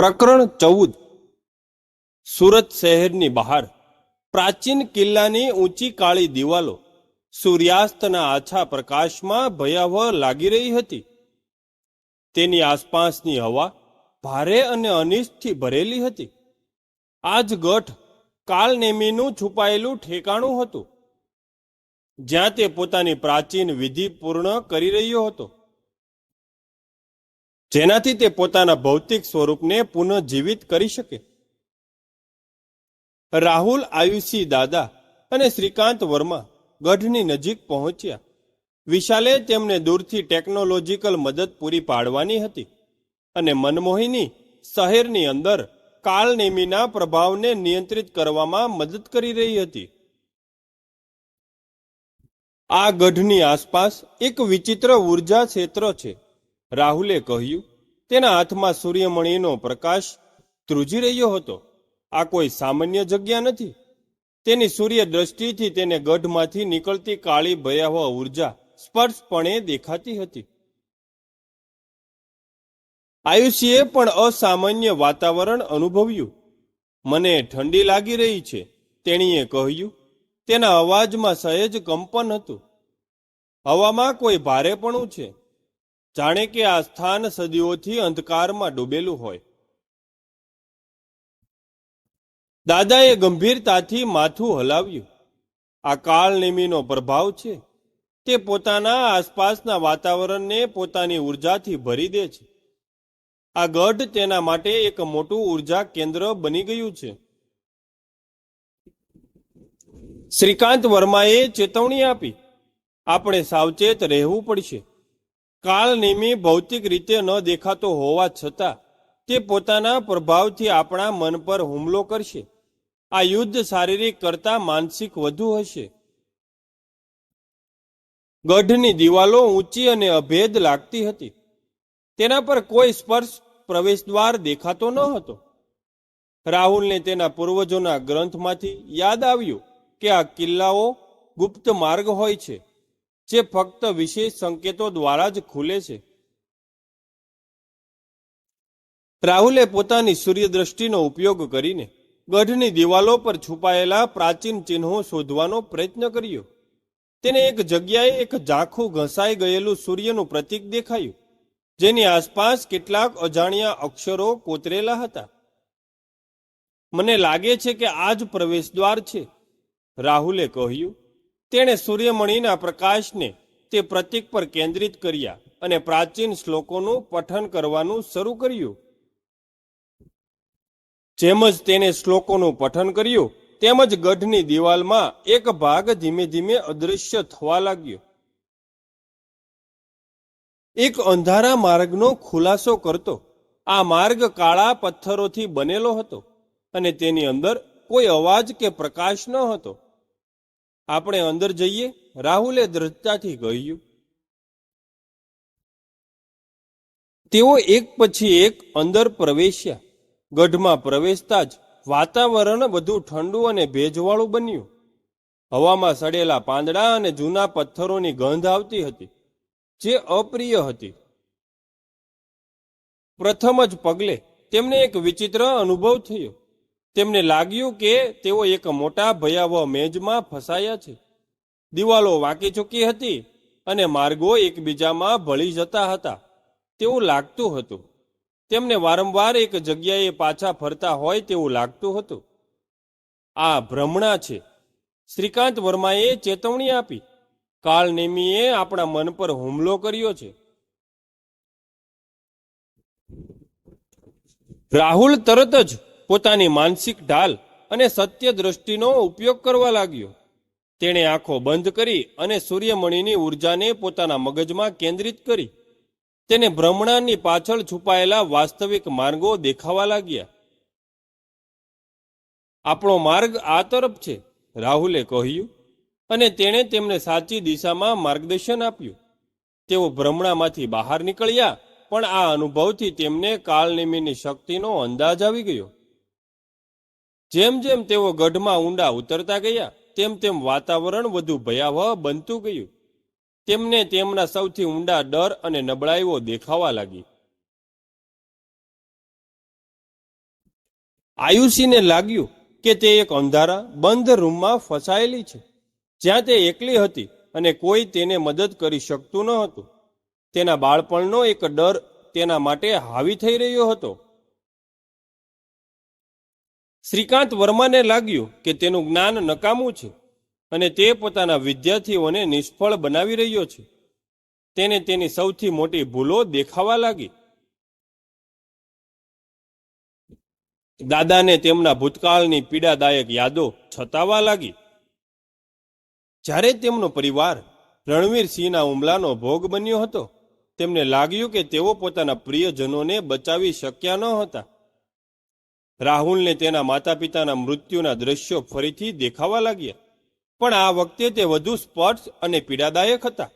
પ્રકરણ ચૌદ. સુરત શહેરની બહાર, પ્રાચીન કિલ્લાની ઊંચી કાળી દિવાલો, સૂર્યાસ્તના આછા પ્રકાશમાં ભયાવહ લાગી રહી હતી. તેની આસપાસની હવા ભારે અને અનિષ્ટથી ભરેલી હતી. આ જ ગઢ કાલનેમીનું છુપાયેલું ઠેકાણું હતું, જ્યાં તે પોતાની પ્રાચીન વિધિ પૂર્ણ કરી રહ્યો હતો. જેનાથી તે પોતાના ભૌતિક સ્વરૂપને પુનઃજીવિત કરી શકે. રાહુલ આયુષી દાદા અને શ્રીકાંત વર્મા ગઢની નજીક પહોંચ્યા. વિશાલે તેમને દૂરથી ટેકનોલોજીકલ મદદ પૂરી પાડવાની હતી અને મનમોહિની શહેરની અંદર કાળનેમીના પ્રભાવને નિયંત્રિત કરવામાં મદદ કરી રહી હતી. આ ગઢની આસપાસ એક વિચિત્ર ઊર્જા ક્ષેત્ર છે. રાહુલે કહ્યું, તેના હાથમાં સૂર્યમણીનો પ્રકાશ ધ્રુજી રહ્યો હતો. આ કોઈ સામાન્ય જગ્યા નથી. તેની સૂર્ય દ્રષ્ટિથી તેને ગઢમાંથી નીકળતી કાળી ભયાવહ ઊર્જા સ્પર્શપણે દેખાતી હતી. આયુષીએ પણ અસામાન્ય વાતાવરણ અનુભવ્યું. મને ઠંડી લાગી રહી છે, તેણીએ કહ્યું. તેના અવાજમાં સહેજ કંપન હતું. હવામાં કોઈ ભારેપણું છે. જાણે કે આ સ્થાન સદીઓથી અંધકારમાં ડૂબેલું હોય. દાદાએ ગંભીરતાથી માથું હલાવ્યું. આ કાળનેમીનો પ્રભાવ છે. તે પોતાના આસપાસના વાતાવરણને પોતાની ઉર્જાથી ભરી દે છે. આ ગઢ તેના માટે એક મોટું ઊર્જા કેન્દ્ર બની ગયું છે. શ્રીકાંત વર્માએ ચેતવણી આપી. આપણે સાવચેત રહેવું પડશે. કાળનેમી ભૌતિક રીતે ન દેખાતો હોવા છતાં તે પોતાના પ્રભાવથી આપણા મન પર હુમલો કરશે. આ યુદ્ધ શારીરિક કરતા માનસિક વધુ હશે. ગઢની દિવાલો ઊંચી અને અભેદ લાગતી હતી. તેના પર કોઈ સ્પર્શ પ્રવેશદ્વાર દેખાતો ન હતો. રાહુલને તેના પૂર્વજોના ગ્રંથમાંથી યાદ આવ્યું કે આ કિલ્લાઓ ગુપ્ત માર્ગ હોય છે. જે ફક્ત વિશેષ સંકેતો દ્વારા જ ખુલે છે. રાહુલે પોતાની સૂર્યદ્રષ્ટિનો ઉપયોગ કરીને ગઢની દિવાલો પર છુપાયેલા પ્રાચીન ચિહ્નો શોધવાનો પ્રયત્ન કર્યો. તેને એક જગ્યાએ એક ઝાંખું ઘસાઈ ગયેલું સૂર્યનું પ્રતીક દેખાયું, જેની આસપાસ કેટલાક અજાણ્યા અક્ષરો કોતરેલા હતા. મને લાગે છે કે આ જ પ્રવેશદ્વાર છે, રાહુલે કહ્યું. તેણે સૂર્યમણિના પ્રકાશને તે પ્રતીક પર કેન્દ્રિત કર્યા અને પ્રાચીન શ્લોકોનું પઠન કરવાનું શરૂ કર્યું. જેમ જ તેને શ્લોકોનું પઠન કર્યું તેમજ ગઢની દિવાલમાં એક ભાગ ધીમે ધીમે અદૃશ્ય થવા લાગ્યો. એક અંધારા માર્ગનો ખુલાસો કરતો, આ માર્ગ કાળા પથ્થરોથી બનેલો હતો અને તેની અંદર કોઈ અવાજ કે પ્રકાશ ન હતો. આપણે અંદર જઈએ, રાહુલે દ્રઢતાથી કહ્યું, તેઓ એક પછી એક અંદર પ્રવેશ્યા. ગઢમાં પ્રવેશતા જ વાતાવરણ બધું ઠંડુ અને ભેજવાળું બન્યું. હવામાં સડેલા પાંદડા અને જૂના પથ્થરોની ગંધ આવતી હતી, જે અપ્રિય હતી. પ્રથમ જ પગલે તેમને એક વિચિત્ર અનુભવ થયો. તેમને લાગ્યું કે તેઓ એક મોટા ભયાવહ મેજમાં ફસાયા છે. દિવાલો વાંકી ચૂકી હતી અને માર્ગો એકબીજામાં ભળી જતા હતા. તેવું લાગતું હતું. તેમને વારંવાર એક જગ્યાએ પાછા ફરતા હોય તેવું લાગતું હતું. આ ભ્રમણા છે. શ્રીકાંત વર્માએ ચેતવણી આપી. કાળનેમીએ આપણા મન પર હુમલો કર્યો છે. રાહુલ તરત જ પોતાની માનસિક ઢાલ અને સત્ય દ્રષ્ટિનો ઉપયોગ કરવા લાગ્યો. તેણે આંખો બંધ કરી અને સૂર્યમણિની ઉર્જાને પોતાના મગજમાં કેન્દ્રિત કરી. તેને ભ્રમણાની પાછળ છુપાયેલા વાસ્તવિક માર્ગો દેખાવા લાગ્યા. આપણો માર્ગ આ તરફ છે, રાહુલે કહ્યું, અને તેણે તેમને સાચી દિશામાં માર્ગદર્શન આપ્યું. તેઓ ભ્રમણામાંથી બહાર નીકળ્યા, પણ આ અનુભવથી તેમને કાળનેમીની શક્તિનો અંદાજ આવી ગયો. જેમ જેમ તેઓ ગઢમાં ઊંડા ઉતરતા ગયા, તેમ તેમ વાતાવરણ વધુ ભયાવહ બનતું ગયું. તેમને તેમના સૌથી ઊંડા ડર અને નબળાઈઓ દેખાવા લાગી. આયુષીને લાગ્યું કે તે એક અંધારા, બંધ રૂમમાં ફસાયેલી છે. જ્યાં તે એકલી હતી અને કોઈ તેને મદદ કરી શકતું ન હતું. તેના બાળપણનો એક ડર તેના માટે હાવી થઈ રહ્યો હતો. શ્રીકાંત વર્માને લાગ્યું કે તેનું જ્ઞાન નકામું છે અને તે પોતાના વિદ્યાર્થીઓને નિષ્ફળ બનાવી રહ્યો છે. તેને તેની સૌથી મોટી ભૂલો દેખાવા લાગી. દાદાને તેમના ભૂતકાળની પીડાદાયક યાદો છતાવા લાગી. જ્યારે તેમનો પરિવાર રણવીરસિંહના હુમલાનો ભોગ બન્યો હતો, તેમને લાગ્યું કે તેઓ પોતાના પ્રિયજનોને બચાવી શક્યા ન હતા. રાહુલને તેના માતા પિતાના મૃત્યુના દ્રશ્યો ફરીથી દેખાવા લાગ્યા. પણ આ વખતે તે વધુ સ્પષ્ટ અને પીડાદાયક હતા.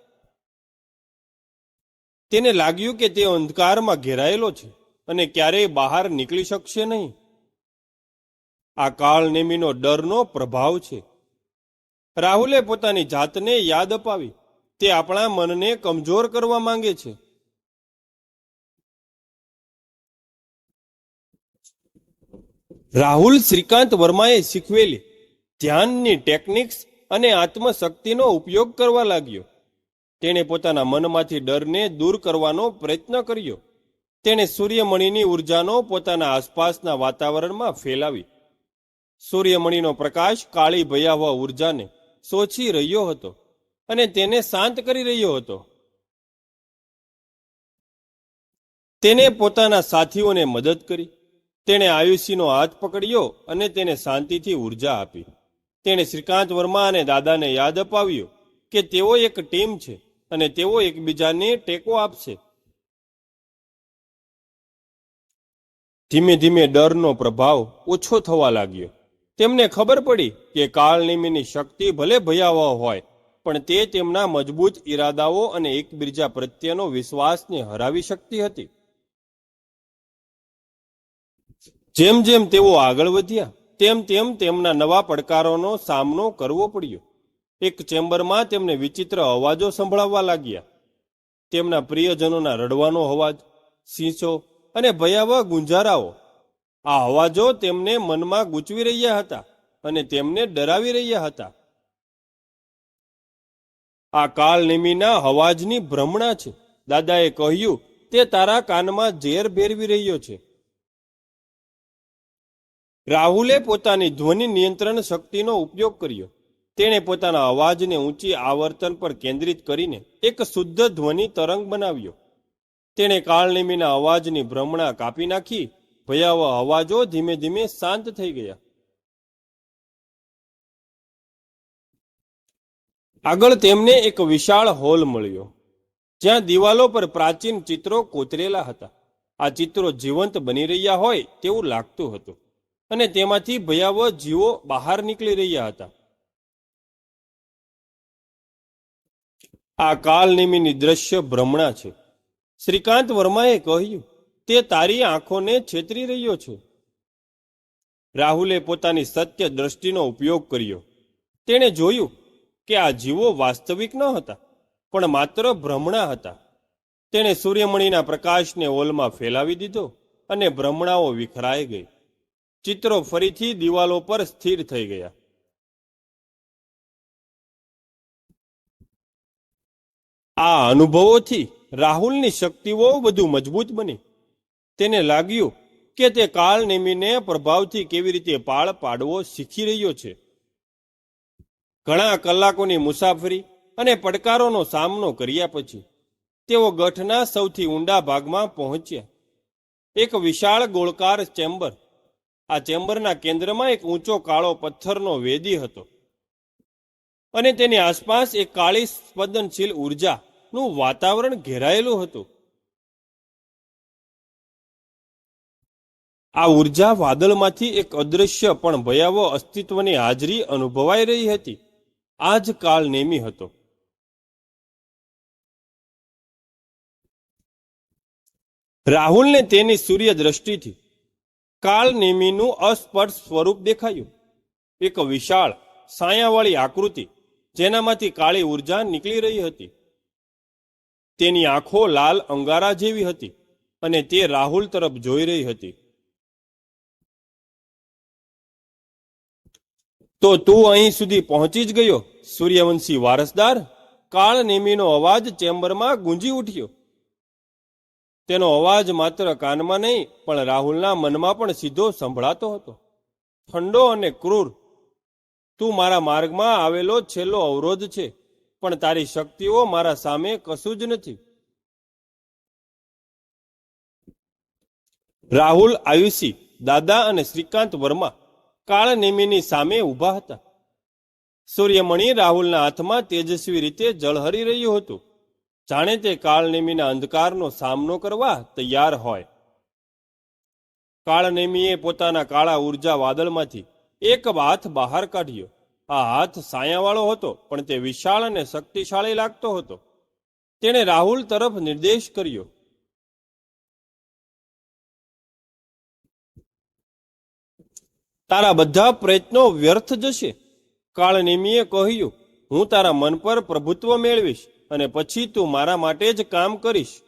તેને લાગ્યું કે તે અંધકારમાં ઘેરાયેલો છે અને ક્યારેય બહાર નીકળી શકશે નહીં. આ કાળનેમીનો ડરનો પ્રભાવ છે. રાહુલે પોતાની જાતને યાદ અપાવી. તે આપણા મનને કમજોર કરવા માંગે છે. રાહુલ શ્રીકાંત વર્માએ શીખવેલી ધ્યાનની ટેકનિક્સ અને આત્મશક્તિનો ઉપયોગ કરવા લાગ્યો. તેણે પોતાના મનમાંથી ડરને દૂર કરવાનો પ્રયત્ન કર્યો. તેણે સૂર્યમણિની ઉર્જાનો પોતાના આસપાસના વાતાવરણમાં ફેલાવી. સૂર્યમણિનો પ્રકાશ કાળી ભયાવહ ઉર્જાને સોચી રહ્યો હતો અને તેને શાંત કરી રહ્યો હતો. તેને પોતાના સાથીઓને મદદ કરી. તેણે આયુષીનો હાથ પકડ્યો અને તેને શાંતિથી ઊર્જા આપી. તેણે શ્રીકાંત વર્મા અને દાદાને યાદ અપાવ્યું કે તેઓ એક ટીમ છે અને તેઓ એકબીજાને ટેકો આપશે. ધીમે ધીમે ડરનો પ્રભાવ ઓછો થવા લાગ્યો. તેમને ખબર પડી કે કાળનિમિની શક્તિ ભલે ભયાવહ હોય, પણ તે તેમના મજબૂત ઈરાદાઓ અને એકબીજા પ્રત્યેનો વિશ્વાસને હરાવી શકતી હતી. જેમ જેમ તેઓ આગળ વધ્યા, તેમ તેમ તેમના નવા પડકારોનો સામનો કરવો પડ્યો. એક ચેમ્બરમાં તેમને વિચિત્ર અવાજો સંભળાવવા લાગ્યા. તેમના પ્રિયજનોના રડવાનો અવાજ, શીંચો અને ભયાવહ ગુંજારાઓ. આ અવાજો તેમને મનમાં ગૂંચવી રહ્યા હતા અને તેમને ડરાવી રહ્યા હતા. આ કાલનિમીના અવાજની ભ્રમણા છે. દાદાએ કહ્યું, તે તારા કાનમાં ઝેર ભેરવી રહ્યો છે. રાહુલે પોતાની ધ્વનિ નિયંત્રણ શક્તિનો ઉપયોગ કર્યો. તેણે પોતાના અવાજને ઊંચી આવર્તન પર કેન્દ્રિત કરીને એક શુદ્ધ ધ્વનિ તરંગ બનાવ્યો. તેણે કાળનિમીના અવાજની ભ્રમણા કાપી નાખી. ભયાવહ અવાજો ધીમે ધીમે શાંત થઈ ગયા. આગળ તેમને એક વિશાળ હોલ મળ્યો. જ્યાં દિવાલો પર પ્રાચીન ચિત્રો કોતરેલા હતા. આ ચિત્રો જીવંત બની રહ્યા હોય તેવું લાગતું હતું. અને તેમાંથી ભયાવહ જીવો બહાર નીકળી રહ્યા હતા. આ કાલનેમીની દ્રશ્ય ભ્રમણા છે. શ્રીકાંત વર્માએ કહ્યું, તે તારી આંખોને છેતરી રહ્યો છે. રાહુલે પોતાની સત્ય દ્રષ્ટિનો ઉપયોગ કર્યો. તેણે જોયું કે આ જીવો વાસ્તવિક ન હતા, પણ માત્ર ભ્રમણા હતા. તેણે સૂર્યમણિના પ્રકાશને ઓલમાં ફેલાવી દીધો અને ભ્રમણાઓ વિખરાઈ ગઈ. ચિત્રો ફરીથી દિવાલો પર સ્થિર થઈ ગયા. આ અનુભવોથી રાહુલની શક્તિઓ વધુ મજબૂત બની. તેને લાગ્યું કે તે કાળ નિમિને પ્રભાવથી કેવી રીતે પાળ પાડવો શીખી રહ્યો છે. ઘણા કલાકોની મુસાફરી અને પડકારોનો સામનો કર્યા પછી તેઓ ગઠના સૌથી ઊંડા ભાગમાં પહોંચ્યા. એક વિશાળ ગોળકાર ચેમ્બર આ ચેમ્બરના કેન્દ્રમાં એક ઊંચો કાળો પથ્થરનો વેદી હતો અને તેની આસપાસ એક કાળી સ્પંદનશીલ ઉર્જાનું વાતાવરણ ઘેરાયેલું હતું. આ ઊર્જા વાદળમાંથી એક અદૃશ્ય પણ ભયાવહ અસ્તિત્વની હાજરી અનુભવાઈ રહી હતી. આ જ કાળ નેમી હતો. રાહુલને તેની સૂર્ય દ્રષ્ટિથી કાળ અસ્પષ્ટ સ્વરૂપ દેખાયું. એક વિશાળ, સાયાવાળી આકૃતિ, જેનામાંથી કાળી ઊર્જા નીકળી રહી હતી. તેની આંખો લાલ અંગારા જેવી હતી અને તે રાહુલ તરફ જોઈ રહી હતી. તો તું અહીં સુધી પહોંચી જ ગયો, સૂર્યવંશી વારસદાર? કાળનેમીનો અવાજ ચેમ્બરમાં ગુંજી ઉઠ્યો. તેનો અવાજ માત્ર કાનમાં નહીં, પણ રાહુલના મનમાં પણ સીધો સંભળાતો હતો. ઠંડો અને ક્રૂર. તું મારા માર્ગમાં આવેલો છેલ્લો અવરોધ છે, પણ તારી શક્તિઓ મારા સામે કશું જ નથી. રાહુલ, આયુષી, દાદા અને શ્રીકાંત વર્મા કાળનેમીની સામે ઊભા હતા. સૂર્યમણિ રાહુલના હાથમાં તેજસ્વી રીતે જળહરી રહ્યું હતું. જાણે તે કાળનેમીના અંધકારનો સામનો કરવા તૈયાર હોય. કાળનેમીએ પોતાના કાળા ઊર્જા વાદળમાંથી એક હાથ બહાર કાઢ્યો. આ હાથ સાયાવાળો હતો, પણ તે વિશાળ અને શક્તિશાળી લાગતો હતો. તેણે રાહુલ તરફ નિર્દેશ કર્યો. તારા બધા પ્રયત્નો વ્યર્થ જશે. કાળનેમીએ કહ્યું. હું તારા મન પર પ્રભુત્વ મેળવીશ. અને પછી તું મારા માટે જ કામ કરીશ.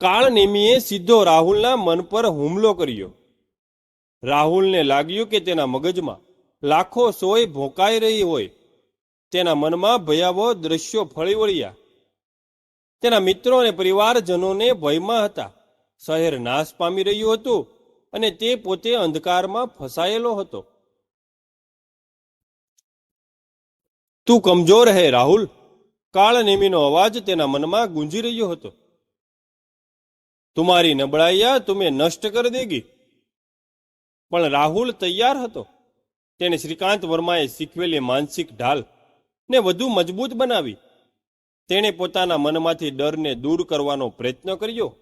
કાળનેમીએ સીધો રાહુલના મન પર હુમલો કર્યો. રાહુલને લાગ્યું કે તેના મગજમાં લાખો સોય ભોકાઈ રહી હોય. તેના મનમાં ભયાવહ દ્રશ્યો ફળી વળ્યા. તેના મિત્રો અને પરિવારજનોને ભયમાં હતા. શહેર નાશ પામી રહ્યું હતું અને તે પોતે અંધકારમાં ફસાયેલો હતો. તું કમજોર હે, રાહુલ. કાળનેમીનો અવાજ તેના મનમાં ગુંજી રહ્યો હતો. તુમારી નબળાઈયા તુમે નષ્ટ કર દેગી. પણ રાહુલ તૈયાર હતો. તેણે શ્રીકાંત વર્માએ શીખવેલી માનસિક ઢાલ ને વધુ મજબૂત બનાવી. તેણે પોતાના મનમાંથી ડરને દૂર કરવાનો પ્રયત્ન કર્યો.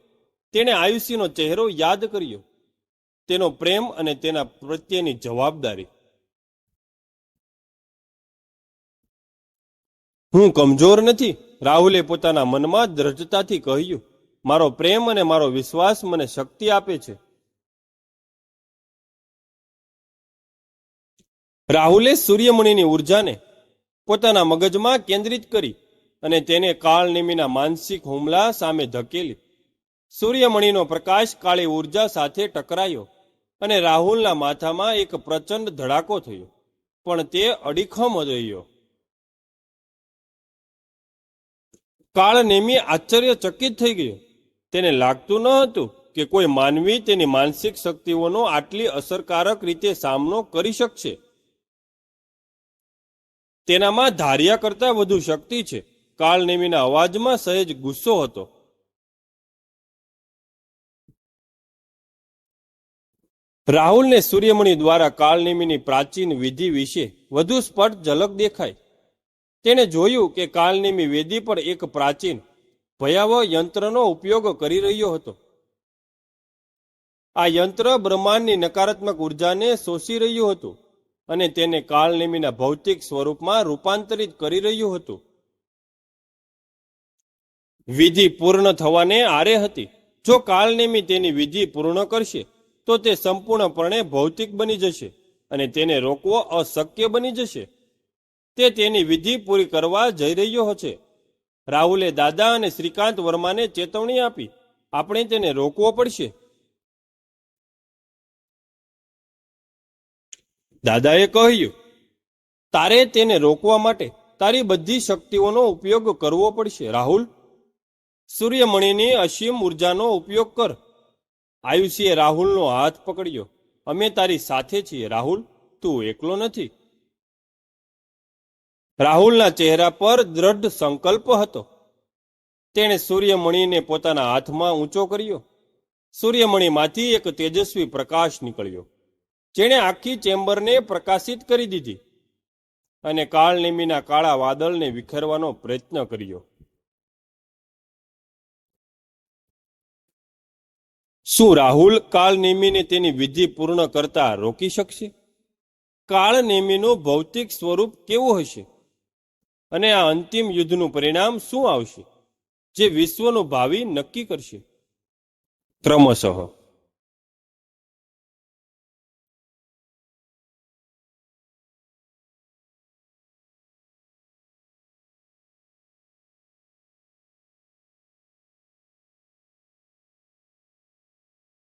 તેણે આયુષ્યનો ચહેરો યાદ કર્યો. તેનો પ્રેમ અને તેના પ્રત્યેની જવાબદારી હું કમજોર નથી. રાહુલે પોતાના મનમાં દ્રઢતાથી કહ્યું, મારો પ્રેમ અને મારો વિશ્વાસ મને શક્તિ આપે છે. રાહુલે સૂર્યમણિની ઉર્જાને પોતાના મગજમાં કેન્દ્રિત કરી અને તેને કાળનેમીના માનસિક હુમલા સામે ધકેલી. સૂર્યમણિનો પ્રકાશ કાળી ઊર્જા સાથે ટકરાયો અને રાહુલના માથામાં એક પ્રચંડ ધડાકો થયો, પણ તે અડીખમ રહ્યો. કાળનેમી આશ્ચર્યચકિત થઈ ગયો. તેને લાગતું ન હતું કે કોઈ માનવી તેની માનસિક શક્તિઓનો આટલી અસરકારક રીતે સામનો કરી શકશે. તેનામાં ધાર્યા કરતા વધુ શક્તિ છે. કાળનેમીના અવાજમાં સહેજ ગુસ્સો હતો. રાહુલને સૂર્યમણિ દ્વારા કાળનેમીની પ્રાચીન વિધિ વિશે વધુ સ્પષ્ટ ઝલક દેખાય. તેણે જોયું કે કાલનેમી વેદી પર એક પ્રાચીન, ભયાવહ યંત્રનો ઉપયોગ કરી રહ્યો હતો. આ યંત્ર બ્રહ્માંડની નકારાત્મક ઉર્જાને શોષી રહ્યું હતું અને તેને કાળનેમીના ભૌતિક સ્વરૂપમાં રૂપાંતરિત કરી રહ્યું હતું. વિધિ પૂર્ણ થવાને આરે હતી. જો કાળનેમી તેની વિધિ પૂર્ણ કરશે, તો તે સંપૂર્ણપણે ભૌતિક બની જશે અને તેને રોકવો અશક્ય બની જશે. તે તેની વિધિ પૂરી કરવા જઈ રહ્યો છે રાહુલે દાદા અને શ્રીકાંત વર્માને ચેતવણી આપી. આપણે તેને રોકવો પડશે. દાદાએ કહ્યું, તારે તેને રોકવા માટે તારી બધી શક્તિઓનો ઉપયોગ કરવો પડશે, રાહુલ. સૂર્યમણિની અસીમ ઉર્જાનો ઉપયોગ કર. આયુષીએ રાહુલનો હાથ પકડ્યો. અમે તારી સાથે છીએ, રાહુલ. તું એકલો નથી. રાહુલના ચહેરા પર દ્રઢ સંકલ્પ હતો. તેણે સૂર્યમણીને પોતાના હાથમાં ઊંચો કર્યો. સૂર્યમણિમાંથી એક તેજસ્વી પ્રકાશ નીકળ્યો. જેણે આખી ચેમ્બરને પ્રકાશિત કરી દીધી અને કાળનિમીના કાળા વાદળને વિખેરવાનો પ્રયત્ન કર્યો. શું રાહુલ કાળનેમીને તેની વિધિ પૂર્ણ કરતા રોકી શકશે? કાળનેમીનું ભૌતિક સ્વરૂપ કેવું હશે? અને આ અંતિમ યુદ્ધનું પરિણામ શું આવશે? જે વિશ્વનું ભાવિ નક્કી કરશે. ક્રમશઃ.